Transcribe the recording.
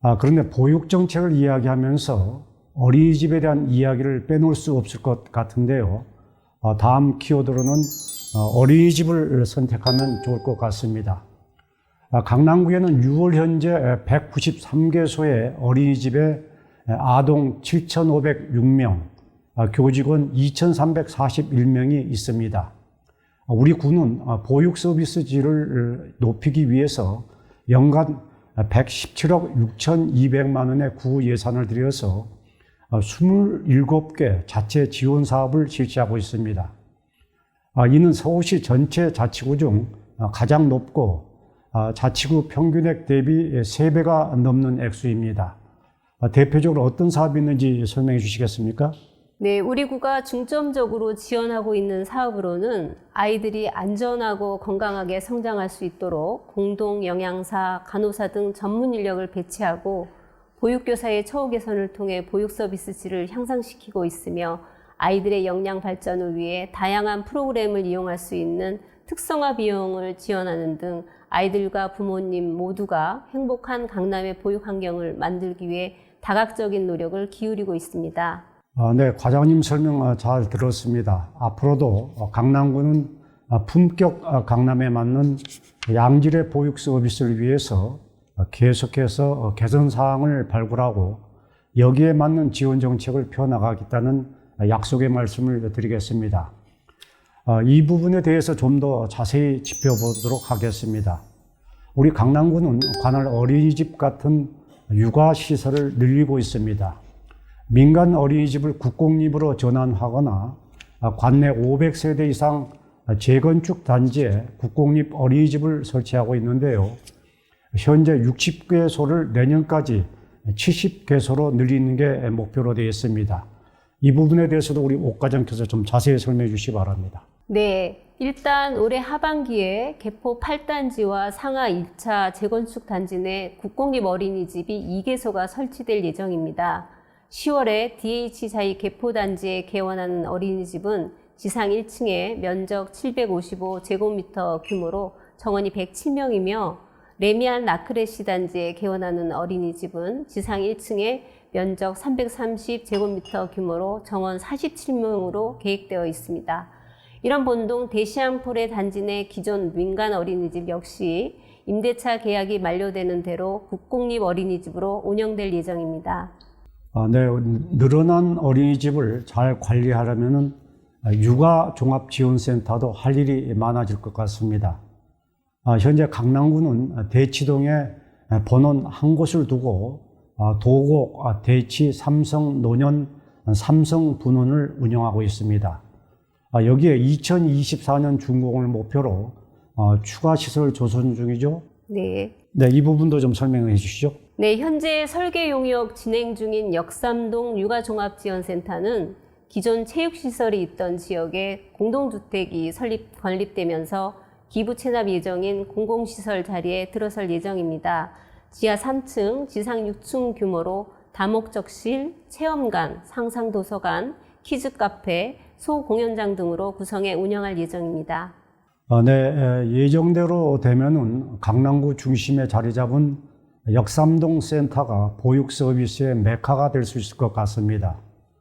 아, 그런데 보육 정책을 이야기하면서 어린이집에 대한 이야기를 빼놓을 수 없을 것 같은데요. 어, 다음 키워드로는 어, 어린이집을 선택하면 좋을 것 같습니다. 아, 강남구에는 6월 현재 193개소의 어린이집에 아동 7,506명, 아, 교직원 2,341명이 있습니다. 우리 구는 어, 보육 서비스 질을 높이기 위해서 연간 117억 6,200만 원의 구 예산을 들여서 27개 자체 지원 사업을 실시하고 있습니다. 아, 이는 서울시 전체 자치구 중 어, 가장 높고 아, 자치구 평균액 대비 3배가 넘는 액수입니다. 아, 대표적으로 어떤 사업이 있는지 설명해 주시겠습니까? 네, 우리 구가 중점적으로 지원하고 있는 사업으로는 아이들이 안전하고 건강하게 성장할 수 있도록 공동 영양사, 간호사 등 전문 인력을 배치하고 보육교사의 처우 개선을 통해 보육 서비스 질을 향상시키고 있으며 아이들의 역량 발전을 위해 다양한 프로그램을 이용할 수 있는 특성화 비용을 지원하는 등 아이들과 부모님 모두가 행복한 강남의 보육 환경을 만들기 위해 다각적인 노력을 기울이고 있습니다. 아, 네, 과장님 설명 아, 잘 들었습니다. 앞으로도 어, 강남구는 아, 품격 아, 강남에 맞는 양질의 보육 서비스를 위해서 어, 계속해서 어, 개선 사항을 발굴하고 여기에 맞는 지원 정책을 펴나가겠다는 약속의 말씀을 드리겠습니다. 아, 이 부분에 대해서 좀 더 자세히 짚어보도록 하겠습니다. 우리 강남구는 관할 어린이집 같은 육아 시설을 늘리고 있습니다. 민간 어린이집을 국공립으로 전환하거나 관내 500세대 이상 재건축 단지에 국공립 어린이집을 설치하고 있는데요. 현재 60개소를 내년까지 70개소로 늘리는 게 목표로 되어 있습니다. 이 부분에 대해서도 우리 옥 과장께서 좀 자세히 설명해 주시기 바랍니다. 네, 일단 올해 하반기에 개포 8단지와 상하 1차 재건축 단지 내 국공립 어린이집이 2개소가 설치될 예정입니다. 10월에 DH 자이 개포 단지에 개원하는 어린이집은 지상 1층에 면적 755 제곱미터 규모로 정원이 107명이며 레미안 라크레시 단지에 개원하는 어린이집은 지상 1층에 면적 330 제곱미터 규모로 정원 47명으로 계획되어 있습니다. 이런 본동 대시암폴의 단지 내 기존 민간 어린이집 역시 임대차 계약이 만료되는 대로 국공립 어린이집으로 운영될 예정입니다. 아, 네, 늘어난 어린이집을 잘 관리하려면은 육아 종합지원센터도 할 일이 많아질 것 같습니다. 아, 현재 강남구는 대치동에 본원 한 곳을 두고 아, 도곡, 아, 대치, 삼성, 노년, 삼성 분원을 운영하고 있습니다. 아, 여기에 2024년 준공을 목표로 어, 추가 시설 조성 중이죠. 네. 네, 이 부분도 좀 설명해 주시죠. 네, 현재 설계 용역 진행 중인 역삼동 육아종합지원센터는 기존 체육시설이 있던 지역에 공동주택이 설립, 건립되면서 기부 체납 예정인 공공시설 자리에 들어설 예정입니다. 지하 3층, 지상 6층 규모로 다목적실, 체험관, 상상도서관, 키즈카페, 소공연장 등으로 구성해 운영할 예정입니다. 아, 네, 에, 예정대로 되면은 강남구 중심에 자리 잡은 역삼동 센터가 보육 서비스의 메카가 될 수 있을 것 같습니다.